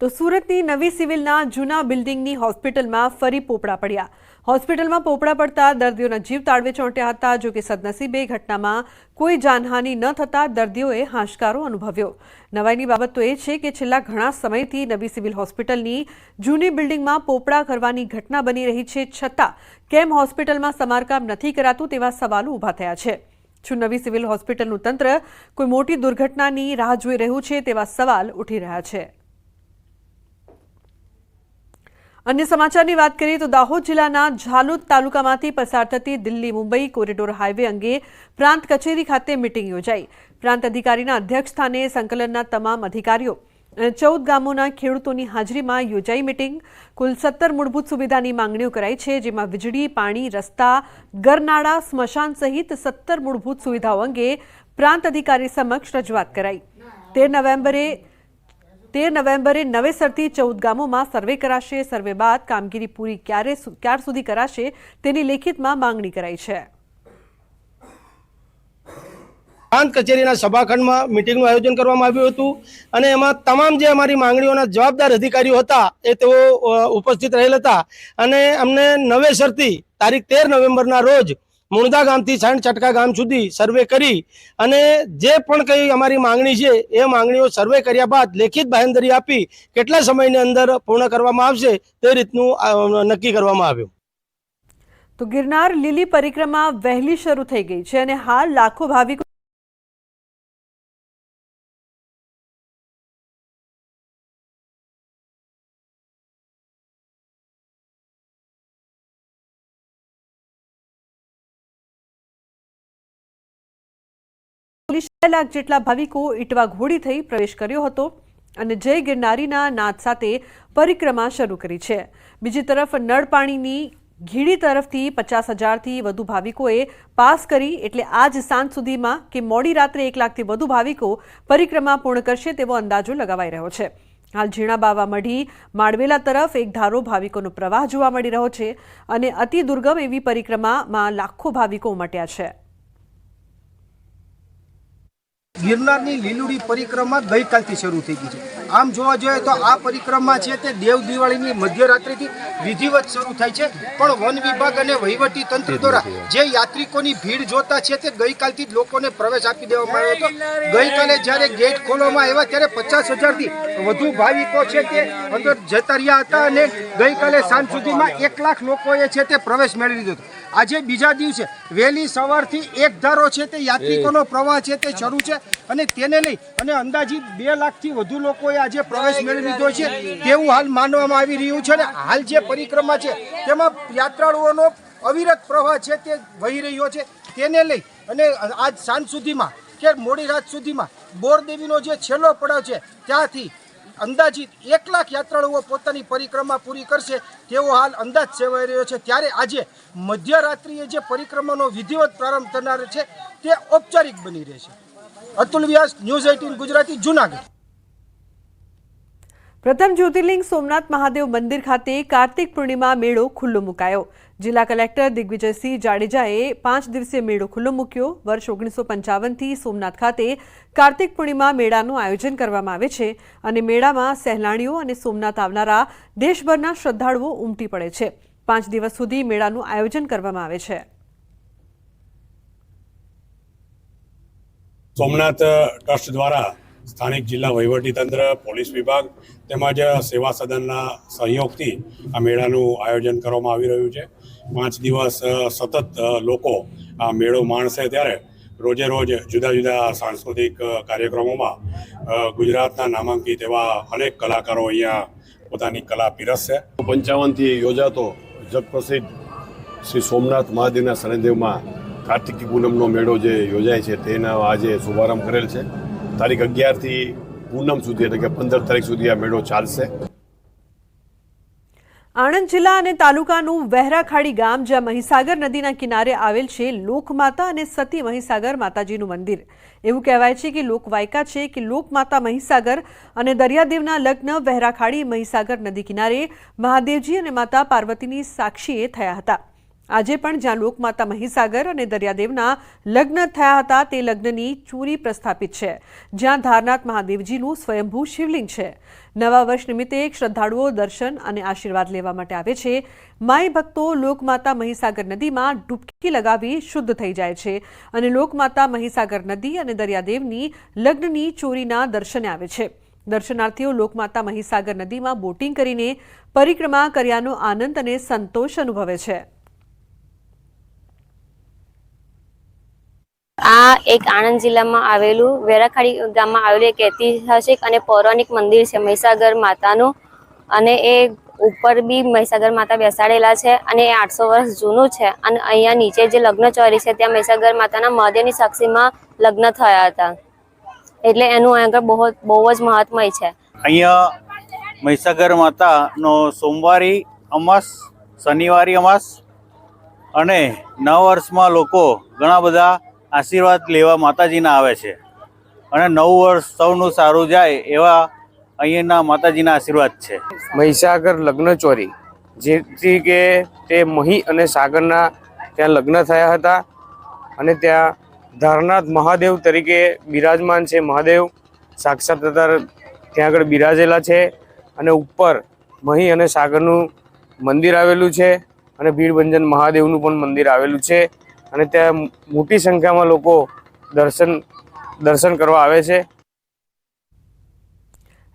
તો સુરતની નવી સિવિલના જૂના બિલ્ડિંગની હોસ્પિટલમાં ફરી પોપડા પડ્યા. હોસ્પિટલમાં પોપડા પડતા દર્દીઓના જીવ તાળવે ચોંટ્યા હતા, જો કે સદનસીબે ઘટનામાં કોઈ જાનહાનિ ન થતાં દર્દીઓએ હાશકારો અનુભવ્યો. નવાઈની બાબત તો એ છે કે છેલ્લા ઘણા સમયથી નવી સિવિલ હોસ્પિટલની જૂની બિલ્ડિંગમાં પોપડા કરવાની ઘટના બની રહી છે, છતાં કેમ હોસ્પિટલમાં સમારકામ નથી કરાતું તેવા સવાલો ઊભા થયા છે. શું નવી સિવિલ હોસ્પિટલનું તંત્ર કોઈ મોટી દુર્ઘટનાની રાહ જોઈ રહ્યું છે તેવા સવાલ ઉઠી રહ્યા છે? અન્ય સમાચારની વાત કરીએ તો દાહોદ જિલ્લાના ઝાલોદ તાલુકામાંથી પસાર થતી દિલ્હી મુંબઈ કોરિડોર હાઈવે અંગે પ્રાંત કચેરી ખાતે મિટિંગ યોજાઈ. પ્રાંત અધિકારીના અધ્યક્ષ સ્થાને સંકલનના તમામ અધિકારીઓ અને ચૌદ ગામોના ખેડૂતોની હાજરીમાં યોજાઈ મિટિંગ. કુલ સત્તર મૂળભૂત સુવિધાની માંગણીઓ કરાઈ છે, જેમાં વીજળી, પાણી, રસ્તા ગરનાળા સ્મશાન સહિત સત્તર મૂળભૂત સુવિધાઓ અંગે પ્રાંત અધિકારી સમક્ષ રજૂઆત કરાઈ. તેર નવેમ્બરે તેર નવેમ્બરે નવેસરથી ચૌદ ગામોમાં સર્વે કરાશે. સર્વે બાદ કામગીરી પૂરી ક્યારે ક્યાર સુધી કરાશે તેની લેખિતમાં માંગણી કરાઈ છે. પ્રાંત કચેરીના સભાખંડમાં મિટિંગનું આયોજન કરવામાં આવ્યું હતું અને એમાં તમામ જે અમારી માંગણીઓના જવાબદાર અધિકારીઓ હતા એ તેઓ ઉપસ્થિત રહેલ હતા. અને અમને નવેસરથી તારીખ તેર નવેમ્બરના રોજ મુણદા ગામથી સાંઠ ચટકા ગામ સુધી સર્વે કરી અને જે પણ કંઈ અમારી માંગણી છે, એ માંગણીઓ સર્વે કર્યા બાદ લેખિત બાહેંધરી આપી કેટલા સમયની અંદર પૂર્ણ કરવામાં આવશે, તે રીતનું નક્કી કરવામાં આવ્યું. તો ગિરનાર લીલી પરિક્રમા વહેલી શરૂ થઈ ગઈ છે અને હાલ લાખો ભાવિકો ચાલીસ લાખ જેટલા ભાવિકો ઇટવા ઘોડી થઈ પ્રવેશ કર્યો હતો અને જય ગિરનારીના નાદ સાથે પરિક્રમા શરૂ કરી છે. બીજી તરફ નળ પાણીની ઘીડી તરફથી પચાસ હજારથી વધુ ભાવિકોએ પાસ કરી એટલે આજ સાંજ સુધીમાં કે મોડી રાત્રે એક લાખથી વધુ ભાવિકો પરિક્રમા પૂર્ણ કરશે તેવો અંદાજો લગાવાઈ રહ્યો છે. હાલ ઝીણા બાવા મઢી માળવેલા તરફ એક ધારો ભાવિકોનો પ્રવાહ જોવા મળી રહ્યો છે અને અતિ દુર્ગમ એવી પરિક્રમામાં લાખો ભાવિકો ઉમટ્યા છે. ગિરનારની લીલુડી પરિક્રમા ગઈકાલથી શરૂ થઈ ગઈ છે. આમ જોવા જોઈએ તો આ પરિક્રમા છે તે દેવ દિવાળીની મધ્યરાત્રિથી વિધિવત શરૂ થાય છે. પણ વન વિભાગ અને વહીવટી તંત્ર દ્વારા જે યાત્રિકોની ભીડ જોતા છે તે ગઈકાલથી જ લોકોને પ્રવેશ આપી દેવામાં આવ્યો હતો. ગઈકાલે જ્યારે ગેટ ખોલવામાં આવ્યા ત્યારે પચાસ હજારથી વધુ ભાવિકો છે તે અંદર જતા રહ્યા હતા અને ગઈકાલે સાંજ સુધીમાં એક લાખ લોકોએ છે તે પ્રવેશ મેળવી લીધો હતો. આજે બીજા દિવસે વહેલી સવારથી એક ધારો છે તે યાત્રિકોનો પ્રવાહ છે તે શરૂ છે અને તેને લઈ અને અંદાજિત બે લાખથી વધુ લોકોએ આજે પ્રવેશ મેળવી લીધો છે તેવું હાલ માનવામાં આવી રહ્યું છે અને હાલ જે પરિક્રમા છે તેમાં યાત્રાળુઓનો અવિરત પ્રવાહ છે તે વહી રહ્યો છે તેને લઈ અને આજ સાંજ સુધીમાં કે મોડી રાત સુધીમાં બોરદેવીનો જે છેલ્લો પડાવ છે ત્યાંથી અંદાજિત એક લાખ યાત્રાળુઓ પોતાની પરિક્રમા પૂરી કરશે તેવો હાલ અંદાજ સેવાઈ રહ્યો છે. ત્યારે આજે મધ્યરાત્રિએ જે પરિક્રમાનો વિધિવત પ્રારંભ થનાર છે તે ઔપચારિક બની રહેશે અતુલ વ્યાસ, ન્યૂઝ એઇટીન ગુજરાતી, જુનાગઢ. પ્રથમ જ્યોતિર્લિંગ સોમનાથ મહાદેવ મંદિર ખાતે કાર્તિક પૂર્ણિમા મેળો ખુલ્લો મુકાયો. જિલ્લા કલેક્ટર દિગ્વિજયસિંહ જાડેજાએ પાંચ દિવસીય મેળો ખુલ્લો મૂક્યો. વર્ષ ઓગણીસો પંચાવનથી સોમનાથ ખાતે કાર્તિક પૂર્ણિમા મેળાનું આયોજન કરવામાં આવે છે અને મેળામાં સહેલાણીઓ અને સોમનાથ આવનારા દેશભરના શ્રદ્ધાળુઓ ઉમટી પડે છે. પાંચ દિવસ સુધી મેળાનું આયોજન કરવામાં આવે છે. સોમનાથ ટ્રસ્ટ દ્વારા સ્થાનિક જિલ્લા વહીવટીતંત્ર પોલીસ વિભાગ તેમજ સેવા સદનના સહયોગથી આ મેળાનું આયોજન કરવામાં આવી રહ્યું છે. પાંચ દિવસ સતત લોકો આ મેળો માણશે ત્યારે રોજે રોજ જુદા જુદા સાંસ્કૃતિક કાર્યક્રમોમાં ગુજરાતના નામાંકિત એવા અનેક કલાકારો અહીંયા પોતાની કલા પીરસશે. પંચાવનથી યોજાતો જગપ્રસિદ્ધ શ્રી સોમનાથ મહાદેવના શનિદેવમાં કાર્તિકી પૂનમનો મેળો જે યોજાય છે તેના આજે શુભારંભ કરેલ છે. તારીખ અગિયારથી પૂનમ સુધી એટલે કે પંદર તારીખ સુધી આ મેળો ચાલશે. આણંદ જિલ્લા અને તાલુકાનું વહેરાખાડી ગામ, જ્યાં મહીસાગર નદીના કિનારે આવેલ છે લોકમાતા અને સતી મહીસાગર માતાજીનું મંદિર. એવું કહેવાય છે કે લોકવાયકા છે કે લોકમાતા મહીસાગર અને દરિયાદેવના લગ્ન વહેરાખાડી મહીસાગર નદી કિનારે મહાદેવજી અને માતા પાર્વતીની સાક્ષીએ થયા હતા. આજે પણ જ્યાં લોકમાતા મહીસાગર અને દરિયાદેવના લગ્ન થયા હતા, તે લગ્નની ચોરી પ્રસ્થાપિત છે. જ્યાં ધારનાથ મહાદેવજીનું સ્વયંભૂ શિવલિંગ છે. નવા વર્ષ નિમિત્તે શ્રદ્ધાળુઓ દર્શન અને આશીર્વાદ લેવા માટે આવે છે. માય ભક્તો લોકમાતા મહીસાગર નદીમાં ડૂબકી લગાવી શુદ્ધ થઈ જાય છે અને લોકમાતા મહીસાગર નદી અને દરિયાદેવની લગ્નની ચોરીના દર્શને આવે છે. દર્શનાર્થીઓ લોકમાતા મહીસાગર નદીમાં બોટિંગ કરીને પરિક્રમા કર્યાનો આનંદ અને સંતોષ અનુભવે છે. આ એક આણંદ જિલ્લામાં આવેલું, વેરાખાડી ગામમાં આવેલું એક ઐતિહાસિક અને પૌરાણિક મંદિર છે, મહીસાગર માતાનું. અને એ ઉપર બી મહીસાગર માતા બેસાડેલા છે અને એ આઠસો વર્ષ જૂનું છે. અને અહીંયા નીચે જે લગ્ન ચોરી છે, ત્યાં મહીસાગર માતાના મહાદેવની સાક્ષીમાં લગ્ન થયા હતા. એટલે એનું આગળ બહુ બહુ જ મહાત્મય છે. અહીંયા મહીસાગર માતાનો સોમવારી અમાસ, શનિવારી અમાસ અને નવ વર્ષમાં લોકો ઘણા બધા આશીર્વાદ લેવા માતાજીના આવે છે. અને નવું વર્ષ સૌનું સારું જાય એવા અહીંના માતાજીના આશીર્વાદ છે. મહીસાગર લગ્ન ચોરી. જેથી કે તે મહી અને સાગરના ત્યાં લગ્ન થયા હતા અને ત્યાં ધારનાથ મહાદેવ તરીકે બિરાજમાન છે મહાદેવ. સાક્ષાત ત્યાં આગળ બિરાજેલા છે અને ઉપર મહી અને સાગરનું મંદિર આવેલું છે અને ભીડભંજન મહાદેવનું પણ મંદિર આવેલું છે. અને ત્યાં મોટી સંખ્યામાં લોકો દર્શન દર્શન કરવા આવે છે.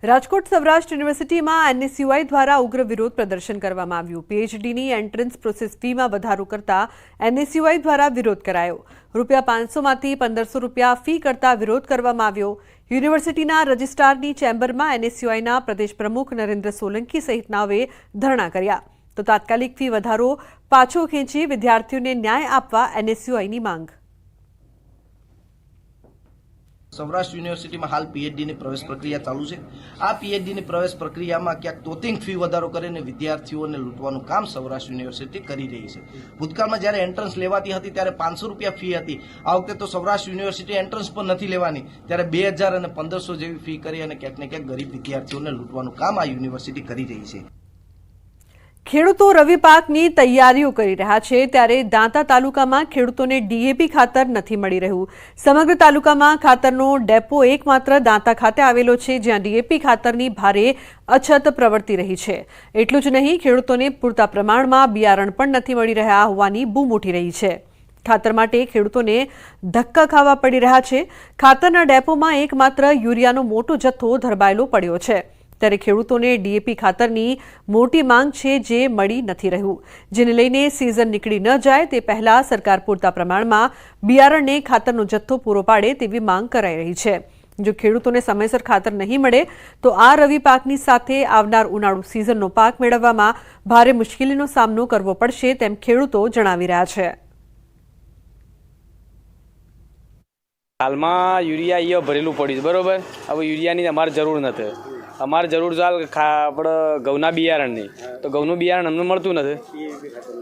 રાજકોટ સૌરાષ્ટ્ર યુનિવર્સિટીમાં એનએસયુઆઈ દ્વારા ઉગ્ર વિરોધ પ્રદર્શન કરવામાં આવ્યું. પીએચડીની એન્ટ્રન્સ પ્રોસેસ ફીમાં વધારો કરતા એનએસયુઆઈ દ્વારા વિરોધ કરાયો. રૂપિયા પાંચસોમાંથી પંદરસો રૂપિયા ફી કરતા વિરોધ કરવામાં આવ્યો. યુનિવર્સિટીના રજિસ્ટ્રારની ચેમ્બરમાં એનએસયુઆઈના પ્રદેશ પ્રમુખ નરેન્દ્ર સોલંકી સહિતનાઓએ ધરણા કર્યા. તો તાત્કાલિક ફી વધારો પાછો ખેંચી વિદ્યાર્થીઓને ન્યાય આપવા એનએસયુઆઈની માંગ. સૌરાષ્ટ્ર યુનિવર્સિટીમાં હાલ પીએચડીની પ્રવેશ પ્રક્રિયા ચાલુ છે. આ પીએચડીની પ્રવેશ પ્રક્રિયામાં ક્યાંક તોતિંગ ફી વધારો કરીને વિદ્યાર્થીઓને લૂંટવાનું કામ સૌરાષ્ટ્ર યુનિવર્સિટી કરી રહી છે. ભૂતકાળમાં જ્યારે એન્ટ્રન્સ લેવાતી હતી ત્યારે પાંચસો રૂપિયા ફી હતી. આ વખતે તો સૌરાષ્ટ્ર યુનિવર્સિટી એન્ટ્રન્સ પણ નથી લેવાની. ત્યારે બે હજાર અને પંદરસો જેવી ફી કરી અને ક્યાંક ને ક્યાંક ગરીબ વિદ્યાર્થીઓને લૂંટવાનું કામ આ યુનિવર્સિટી કરી રહી છે. ખેડૂતો રવિ પાકની તૈયારીઓ કરી રહ્યા છે ત્યારે દાંતા તાલુકામાં ખેડૂતોને ડીએપી ખાતર નથી મળી રહ્યું. સમગ્ર તાલુકામાં ખાતરનો ડેપો એકમાત્ર દાંતા ખાતે આવેલો છે, જ્યાં ડીએપી ખાતરની ભારે અછત પ્રવર્તી રહી છે. એટલું જ નહીં, ખેડૂતોને પૂરતા પ્રમાણમાં બિયારણ પણ નથી મળી રહ્યા હોવાની બૂમ ઉઠી રહી છે. ખાતર માટે ખેડૂતોને ધક્કા ખાવા પડી રહ્યા છે. ખાતરના ડેપોમાં એકમાત્ર યુરિયાનો મોટો જથ્થો ધરબાયેલો પડ્યો છે. ત્યારે ખેડૂતોને ડીએપી ખાતરની મોટી માંગ છે જે મળી નથી રહ્યું. જેને લઈને સિઝન નીકળી ન જાય તે પહેલા સરકાર પૂરતા પ્રમાણમાં બિયારણને ખાતરનો જથ્થો પૂરો પાડે તેવી માંગ કરાઈ રહી છે. જો ખેડૂતોને સમયસર ખાતર નહીં મળે, તો આ રવિ પાકની સાથે આવનાર ઉનાળુ સિઝનનો પાક મેળવવામાં ભારે મુશ્કેલીનો સામનો કરવો પડશે તેમ ખેડૂતો જણાવી રહ્યા છે. હાલમાં યુરિયા અહીંયા ભરેલું પડ્યું બરોબર? હવે યુરિયાની અમારે જરૂર નથી. અમારે જરૂર ચાલ ખા આપણે ઘઉંના બિયારણની. તો ઘઉંનું બિયારણ અમને મળતું નથી.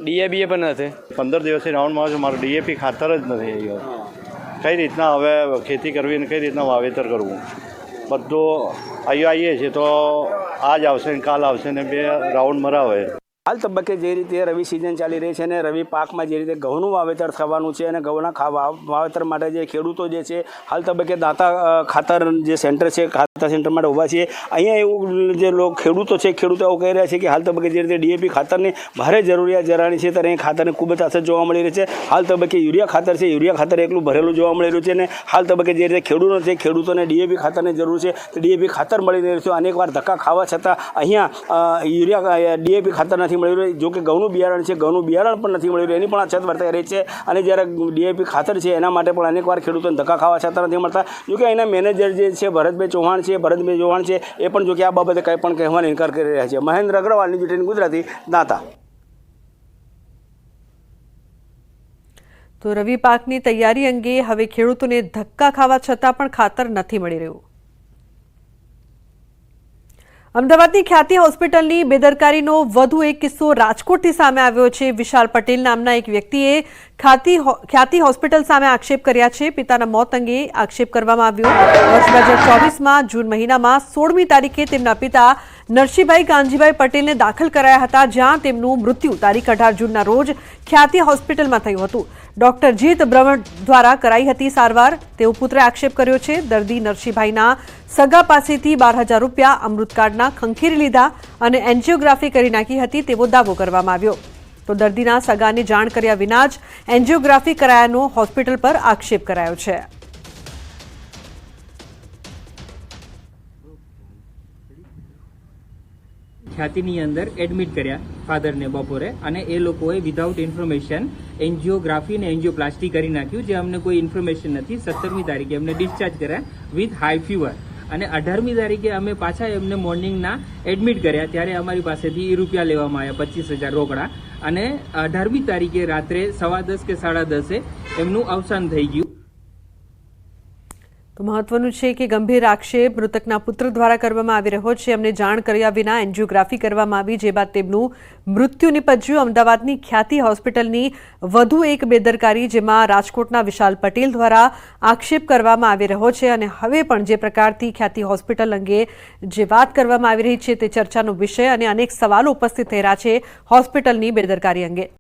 ડીએપી પણ નથી. પંદર દિવસથી રાઉન્ડમાં છે મારું ડીએપી ખાતર જ નથી અહીંયા કઈ રીતના હવે ખેતી કરવી અને કઈ રીતના વાવેતર કરવું? બધું અહીંયા આવીએ છીએ તો આજ આવશે ને કાલ આવશે ને બે રાઉન્ડ મરાવે. હાલ તબક્કે જે રીતે રવિ સિઝન ચાલી રહી છે અને રવિ પાકમાં જે રીતે ઘઉંનું વાવેતર થવાનું છે અને ઘઉંના વાવેતર માટે જે ખેડૂતો જે છે હાલ તબક્કે દાતા ખાતર જે સેન્ટર છે ખાતર સેન્ટર ઊભા છીએ. અહીંયા એવું જે લોકો ખેડૂતો છે, ખેડૂતો એવું કહી રહ્યા છે કે હાલ તબક્કે જે રીતે ડીએપી ખાતરની ભારે જરૂરિયાત જરાણી છે, ત્યારે અહીં ખાતરની ખૂબ જ અસર જોવા મળી રહી છે. હાલ તબક્કે યુરિયા ખાતર છે, યુરિયા ખાતર એકલું ભરેલું જોવા મળી રહ્યું છે અને હાલ તબક્કે જે રીતે ખેડૂતો છે, ખેડૂતોને ડીએપી ખાતરની જરૂર છે, તો ડીએપી ખાતર મળી રહ્યું છે. અનેક વાર ધક્કા ખાવા છતાં અહીંયા યુરિયા ડીએપી ખાતર નથી મળી રહ્યું. જો કે ઘઉંનું બિયારણ છે, ઘઉંનું બિયારણ પણ નથી મળી રહ્યું. એની પણ અછત વર્તાઈ રહી છે અને જ્યારે ડીએપી ખાતર છે, એના માટે પણ અનેકવાર ખેડૂતોને ધક્કા ખાવા છતાં નથી મળતા. જો કે અહીંના મેનેજર જે છે, ભરતભાઈ ચૌહાણ છે ભરતભાઈ ચૌહાણ છે, એ પણ જો આ બાબતે કંઈ પણ કહેવાનો ઇનકાર કરી રહ્યા છે. મહેન્દ્ર અગ્રવાલ ન્યૂઝ એટીન ગુજરાતી દાતા. તો રવિ પાકની તૈયારી અંગે હવે ખેડૂતોને ધક્કા ખાવા છતાં પણ ખાતર નથી મળી રહ્યું. અમદાવાદની ખ્યાતિ હોસ્પિટલની બેદરકારીનો વધુ એક કિસ્સો રાજકોટથી સામે આવ્યો છે. વિશાલ પટેલ નામના એક વ્યક્તિએ ખ્યાતિ હો- ખ્યાતિ હોસ્પિટલ સામે આક્ષેપ કર્યા છે. પિતાના મોત અંગે આક્ષેપ કરવામાં આવ્યો. વર્ષ બે હજાર ચોવીસમાં જૂન મહિનામાં સોળમી તારીખે તેમના પિતા નરસિંહભાઈ કાનજીભાઈ પટેલને દાખલ કરાયા હતા, જ્યાં તેમનું મૃત્યુ તારીખ અઢાર જૂનના રોજ ખ્યાતિ હોસ્પિટલમાં થયું હતું. ડોક્ટર જીત બ્રહ્મણ દ્વારા કરાઈ હતી સારવાર. તેવો પુત્રે આક્ષેપ કર્યો છે. દર્દી નરસિંહભાઈના સગા પાસેથી બાર હજાર રૂપિયા અમૃત કાર્ડના ખંખેરી લીધા અને એન્જિયોગ્રાફી કરી નાખી હતી. તેવો દાવો કરવામાં આવ્યો. તો દર્દીના સગાને જાણ કર્યા વિના જ એન્જિયોગ્રાફી કરાયાનો હોસ્પિટલ પર આક્ષેપ કરાયો છે. ખ્યાતિની અંદર એડમિટ કર્યા ફાધરને બપોરે અને એ લોકોએ વિધાઉટ ઇન્ફોર્મેશન એન્જિયોગ્રાફી અને એન્જિયોપ્લાસ્ટી કરી નાખ્યું, જે અમને કોઈ ઇન્ફોર્મેશન નથી. સત્તરમી તારીખે એમને ડિસ્ચાર્જ કર્યા વિથ હાઈ ફીવર અને અઢારમી તારીખે અમે પાછા એમને મોર્નિંગના એડમિટ કર્યા. ત્યારે અમારી પાસેથી રૂપિયા લેવામાં આવ્યા, પચીસ હજાર રોકડા. અને અઢારમી તારીખે રાત્રે સવા દસ કે સાડા દસે એમનું અવસાન થઈ ગયું. તો મહત્વનું છે કે ગંભીર આક્ષેપ મૃતકના પુત્ર દ્વારા કરવામાં આવી રહ્યો છે. એમને જાણ કર્યા વિના એન્જિયોગ્રાફી કરવામાં આવી, જે બાદ તેમનું મૃત્યુ નિપજ્યું. અમદાવાદની ખ્યાતિ હોસ્પિટલની વધુ એક બેદરકારી, જેમાં રાજકોટના વિશાલ પટેલ દ્વારા આક્ષેપ કરવામાં આવી રહ્યો છે અને હવે પણ જે પ્રકારથી ખ્યાતિ હોસ્પિટલ અંગે જે વાત કરવામાં આવી રહી છે તે ચર્ચાનો વિષય અને અનેક સવાલો ઉપસ્થિત થઈ રહ્યા છે હોસ્પિટલની બેદરકારી અંગે.